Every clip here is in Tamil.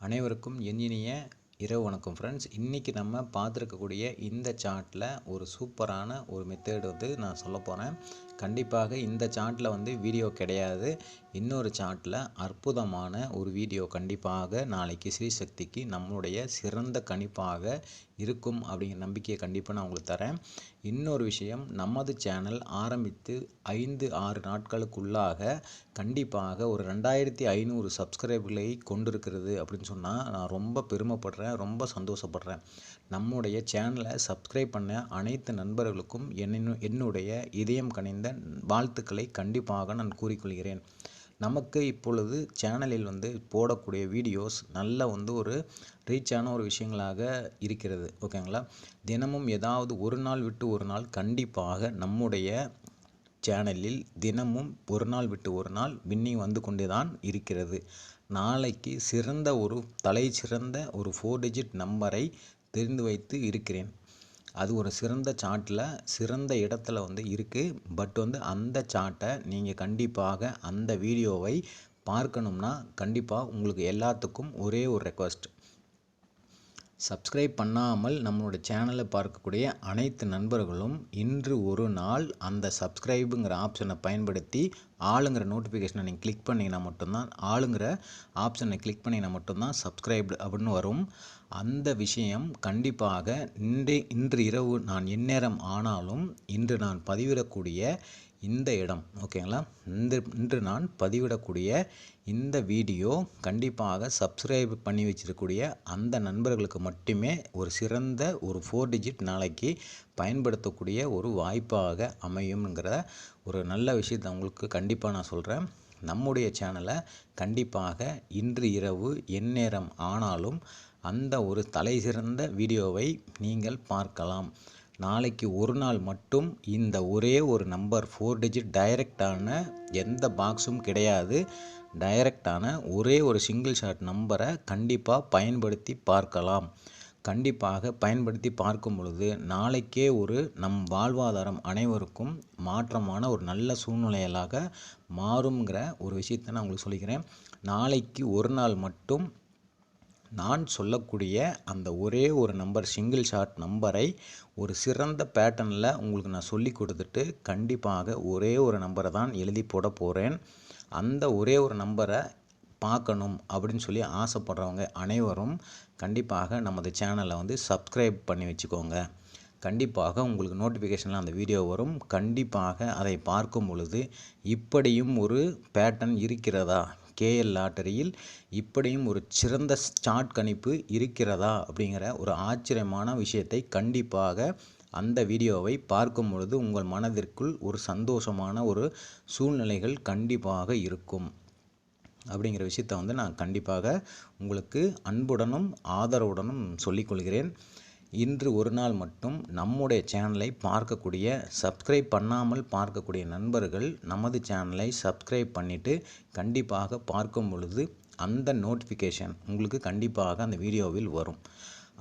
அனைவருக்கும் என் இனிய இரவு வணக்கம் ஃப்ரெண்ட்ஸ் இன்றைக்கி நம்ம பார்த்துருக்கக்கூடிய இந்த சார்ட்டில் ஒரு சூப்பரான ஒரு மெத்தேடு வந்து நான் சொல்ல போகிறேன் கண்டிப்பாக இந்த சார்ட்டில் வந்து வீடியோ கிடையாது. இன்னொரு சார்ட்டில் அற்புதமான ஒரு வீடியோ கண்டிப்பாக நாளைக்கு ஸ்ரீசக்திக்கு நம்மளுடைய சிறந்த கணிப்பாக இருக்கும் அப்படிங்கிற நம்பிக்கையை கண்டிப்பாக நான் உங்களுக்கு தரேன். இன்னொரு விஷயம் நமது சேனல் ஆரம்பித்து ஐந்து ஆறு நாட்களுக்குள்ளாக கண்டிப்பாக ஒரு ரெண்டாயிரத்தி ஐநூறு சப்ஸ்கிரைபர்களை கொண்டிருக்கிறது அப்படின்னு சொன்னால் நான் ரொம்ப பெருமைப்படுறேன் ரொம்ப சந்தோஷப்படுறேன். நம்முடைய சேனலை சப்ஸ்கிரைப் பண்ண அனைத்து நண்பர்களுக்கும் என்னின் என்னுடைய இதயம் கனிந்த வாழ்த்துக்களை கண்டிப்பாக நான் கூறிக்கொள்கிறேன். நமக்கு இப்பொழுது சேனலில் வந்து போடக்கூடிய வீடியோஸ் நல்ல வந்து ஒரு ரீச்சான ஒரு விஷயங்களாக இருக்கிறது ஓகேங்களா? தினமும் ஏதாவது ஒரு நாள் விட்டு ஒரு நாள் கண்டிப்பாக நம்முடைய சேனலில் தினமும் ஒரு நாள் விட்டு ஒரு நாள் வின்னிங் வந்து கொண்டே தான் இருக்கிறது. நாளைக்கு சிறந்த ஒரு தலை சிறந்த ஒரு ஃபோர் டிஜிட் நம்பரை தெரிந்து வைத்து இருக்கிறேன். அது ஒரு சிறந்த சார்ட்டில் சிறந்த இடத்துல வந்து இருக்குது பட் வந்து அந்த சார்ட்டை நீங்கள் கண்டிப்பாக அந்த வீடியோவை பார்க்கணும்னா கண்டிப்பாக உங்களுக்கு எல்லாத்துக்கும் ஒரே ஒரு ரெக்வஸ்ட் சப்ஸ்கிரைப் பண்ணாமல் நம்மளோட சேனலை பார்க்கக்கூடிய அனைத்து நண்பர்களும் இன்று ஒரு நாள் அந்த சப்ஸ்கிரைபுங்கிற ஆப்ஷனை பயன்படுத்தி ஆளுங்கிற நோட்டிஃபிகேஷனை நீங்கள் கிளிக் பண்ணிங்கன்னா மட்டும்தான் ஆளுங்கிற ஆப்ஷனை கிளிக் பண்ணிங்கன்னா மட்டும்தான் சப்ஸ்கிரைப்டு அப்படின்னு வரும். அந்த விஷயம் கண்டிப்பாக இன்று இன்று இரவு நான் எந்நேரம் ஆனாலும் இன்று நான் பதிவிடக்கூடிய இந்த இடம் ஓகேங்களா இந்த இன்று நான் பதிவிடக்கூடிய இந்த வீடியோ கண்டிப்பாக சப்ஸ்கிரைப் பண்ணி வச்சிருக்கக்கூடிய அந்த நண்பர்களுக்கு மட்டுமே ஒரு சிறந்த ஒரு ஃபோர் டிஜிட் நாளைக்கு பயன்படுத்தக்கூடிய ஒரு வாய்ப்பாக அமையும்ங்கிற ஒரு நல்ல விஷயத்தை உங்களுக்கு கண்டிப்பாக நான் சொல்கிறேன் நம்முடைய சேனலை கண்டிப்பாக இன்று இரவு எந்நேரம் ஆனாலும் அந்த ஒரு தலை சிறந்த வீடியோவை நீங்கள் பார்க்கலாம். நாளைக்கு ஒரு நாள் மட்டும் இந்த ஒரே ஒரு நம்பர் ஃபோர் டிஜிட் டைரக்டான எந்த பாக்ஸும் கிடையாது. டைரக்டான ஒரே ஒரு சிங்கிள் ஷாட் நம்பரை கண்டிப்பாக பயன்படுத்தி பார்க்கலாம். கண்டிப்பாக பயன்படுத்தி பார்க்கும் பொழுது நாளைக்கே ஒரு நம் வாழ்வாதாரம் அனைவருக்கும் மாற்றமான ஒரு நல்ல சூழ்நிலைகளாக மாறுங்கிற ஒரு விஷயத்தை நான் உங்களுக்கு சொல்லிக்கிறேன். நாளைக்கு ஒரு நாள் மட்டும் நான் சொல்லக்கூடிய அந்த ஒரே ஒரு நம்பர் சிங்கிள் ஷாட் நம்பரை ஒரு சிறந்த பேட்டர்னில் உங்களுக்கு நான் சொல்லி கொடுத்துட்டு கண்டிப்பாக ஒரே ஒரு நம்பரை தான் எழுதி போட போகிறேன் அந்த ஒரே ஒரு நம்பரை பார்க்கணும் அப்படின்னு சொல்லி ஆசைப்படுறவங்க அனைவரும் கண்டிப்பாக நமது சேனலை வந்து சப்ஸ்கிரைப் பண்ணி வச்சுக்கோங்க. கண்டிப்பாக உங்களுக்கு நோட்டிஃபிகேஷனில் அந்த வீடியோ வரும். கண்டிப்பாக அதை பார்க்கும் பொழுது இப்படியும் ஒரு பேட்டர்ன் இருக்கிறதா? கேஎல் லாட்டரியில் இப்படியும் ஒரு சிறந்த சார்ட் கணிப்பு இருக்கிறதா அப்படிங்கிற ஒரு ஆச்சரியமான விஷயத்தை கண்டிப்பாக அந்த வீடியோவை பார்க்கும் பொழுது உங்கள் மனதிற்குள் ஒரு சந்தோஷமான ஒரு சூழ்நிலைகள் கண்டிப்பாக இருக்கும். அப்படிங்கிற விஷயத்தை வந்து நான் கண்டிப்பாக உங்களுக்கு அன்புடனும் ஆதரவுடனும் சொல்லிக்கொள்கிறேன். இன்று ஒரு நாள் மட்டும் நம்முடைய சேனலை பார்க்கக்கூடிய சப்ஸ்கிரைப் பண்ணாமல் பார்க்கக்கூடிய நண்பர்கள் நமது சேனலை சப்ஸ்கிரைப் பண்ணிவிட்டு கண்டிப்பாக பார்க்கும் பொழுது அந்த நோட்டிஃபிகேஷன் உங்களுக்கு கண்டிப்பாக அந்த வீடியோவில் வரும்.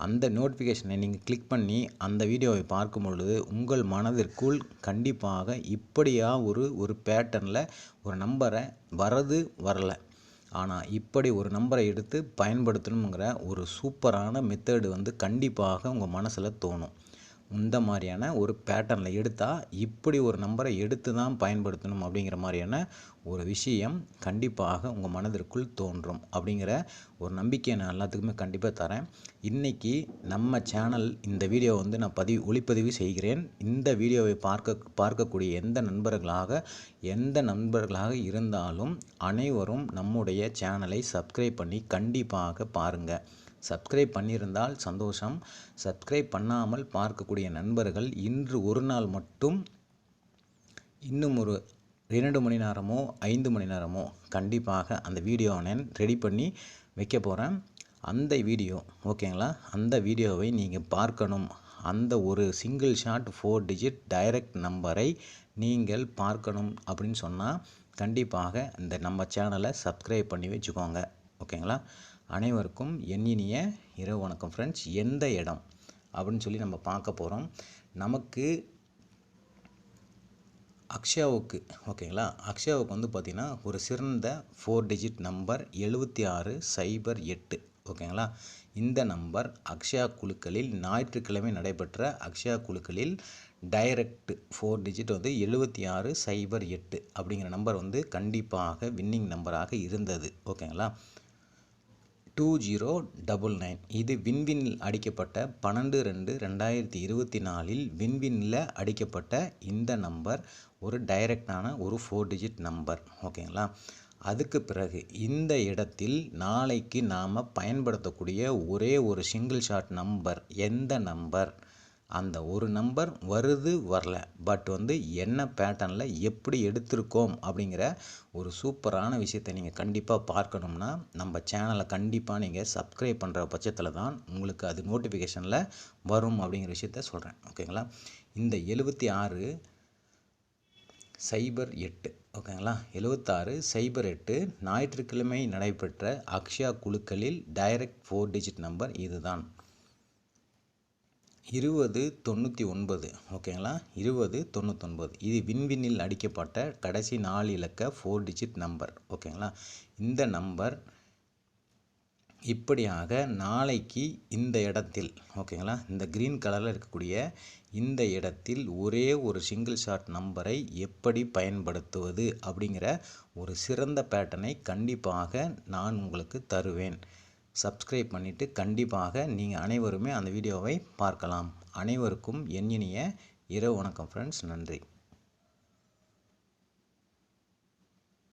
அந்த நோட்டிஃபிகேஷனை நீங்கள் கிளிக் பண்ணி அந்த வீடியோவை பார்க்கும் பொழுது உங்கள் மனதிற்குள் கண்டிப்பாக இப்படியா ஒரு ஒரு பேட்டர்னில் ஒரு நம்பரை வரது வரலை. ஆனால் இப்படி ஒரு நம்பரை எடுத்து பயன்படுத்தணுங்கிற ஒரு சூப்பரான மெத்தேடு வந்து கண்டிப்பாக உங்கள் மனசில் தோணும். இந்த மாதிரியான ஒரு பேட்டர்னில் எடுத்தால் இப்படி ஒரு நம்பரை எடுத்து தான் பயன்படுத்தணும் அப்படிங்கிற மாதிரியான ஒரு விஷயம் கண்டிப்பாக உங்கள் மனதிற்குள் தோன்றும் அப்படிங்கிற ஒரு நம்பிக்கையை நான் எல்லாத்துக்குமே கண்டிப்பாக தரேன். இன்றைக்கி நம்ம சேனல் இந்த வீடியோ வந்து நான் பதிவு ஒளிப்பதிவு செய்கிறேன். இந்த வீடியோவை பார்க்க பார்க்கக்கூடிய எந்த நண்பர்களாக எந்த நண்பர்களாக இருந்தாலும் அனைவரும் நம்முடைய சேனலை சப்ஸ்கிரைப் பண்ணி கண்டிப்பாக பாருங்கள் சப்ஸ்கிரைப் பண்ணியிருந்தால் சந்தோஷம். சப்ஸ்கிரைப் பண்ணாமல் பார்க்கக்கூடிய நண்பர்கள் இன்று ஒரு நாள் மட்டும் இன்னும் ஒரு இரண்டு மணி நேரமோ ஐந்து மணி நேரமோ கண்டிப்பாக அந்த வீடியோவை நான் ரெடி பண்ணி வைக்க போகிறேன் அந்த வீடியோ ஓகேங்களா அந்த வீடியோவை நீங்கள் பார்க்கணும். அந்த ஒரு single shot four digit direct நம்பரை நீங்கள் பார்க்கணும் அப்படின்னு சொன்னால் கண்டிப்பாக இந்த நம்ம சேனலை சப்ஸ்கிரைப் பண்ணி வச்சுக்கோங்க. ஓகேங்களா அனைவருக்கும் என் இனிய இரவு வணக்கம் ஃப்ரெண்ட்ஸ் எந்த இடம் அப்படின்னு சொல்லி நம்ம பார்க்க போகிறோம் நமக்கு அக்ஷயாவுக்கு ஓகேங்களா? அக்ஷயாவுக்கு வந்து பார்த்திங்கன்னா ஒரு சிறந்த ஃபோர் டிஜிட் நம்பர் எழுபத்தி ஆறு சைபர் எட்டு ஓகேங்களா? இந்த நம்பர் அக்ஷயா குழுக்களில் ஞாயிற்றுக்கிழமை நடைபெற்ற அக்ஷயா குழுக்களில் டைரக்ட் ஃபோர் டிஜிட் வந்து எழுபத்தி ஆறு சைபர் எட்டு அப்படிங்கிற நம்பர் வந்து கண்டிப்பாக வின்னிங் நம்பராக இருந்தது ஓகேங்களா? டூ ஜீரோ டபுள் நைன் இது விண்வினில் அடிக்கப்பட்ட பன்னெண்டு ரெண்டு ரெண்டாயிரத்தி இருபத்தி நாலில் விண்வினில் அடிக்கப்பட்ட இந்த நம்பர் ஒரு டைரக்டான ஒரு ஃபோர் டிஜிட் நம்பர். ஓகேங்களா? அதுக்கு பிறகு இந்த இடத்தில் நாளைக்கு நாம் பயன்படுத்தக்கூடிய ஒரே ஒரு சிங்கிள் ஷாட் நம்பர் எந்த நம்பர்? அந்த ஒரு நம்பர் வருது வரல. பட் வந்து என்ன பேட்டர்னில் எப்படி எடுத்திருக்கோம் அப்படிங்கிற ஒரு சூப்பரான விஷயத்தை நீங்கள் கண்டிப்பாக பார்க்கணும்னா நம்ம சேனலை கண்டிப்பாக நீங்கள் சப்ஸ்கிரைப் பண்ணுற பட்சத்தில் தான் உங்களுக்கு அது நோட்டிஃபிகேஷனில் வரும் அப்படிங்கிற விஷயத்த சொல்கிறேன் ஓகேங்களா? இந்த எழுபத்தி ஆறு சைபர் எட்டு. ஓகேங்களா? எழுபத்தாறு சைபர் எட்டு ஞாயிற்றுக்கிழமை நடைபெற்ற அக்ஷயா குழுக்களில் டைரக்ட் ஃபோர் டிஜிட் நம்பர் இதுதான். இருபது தொண்ணூற்றி ஒன்பது ஓகேங்களா? இருபது தொண்ணூத்தொன்பது இது விண்வினில் அடிக்கப்பட்ட கடைசி நாலு இலக்க ஃபோர் டிஜிட் நம்பர் ஓகேங்களா? இந்த நம்பர் இப்படியாக நாளைக்கு இந்த இடத்தில் ஓகேங்களா? இந்த க்ரீன் கலரில் இருக்கக்கூடிய இந்த இடத்தில் ஒரே ஒரு சிங்கிள் ஷாட் நம்பரை எப்படி பயன்படுத்துவது அப்படிங்கிற ஒரு சிறந்த பேட்டர்னை கண்டிப்பாக நான் உங்களுக்கு தருவேன். சப்ஸ்கிரைப் பண்ணிவிட்டு கண்டிப்பாக நீங்கள் அனைவருமே அந்த வீடியோவை பார்க்கலாம். அனைவருக்கும் என் இனிய இரவு வணக்கம் ஃப்ரெண்ட்ஸ் நன்றி.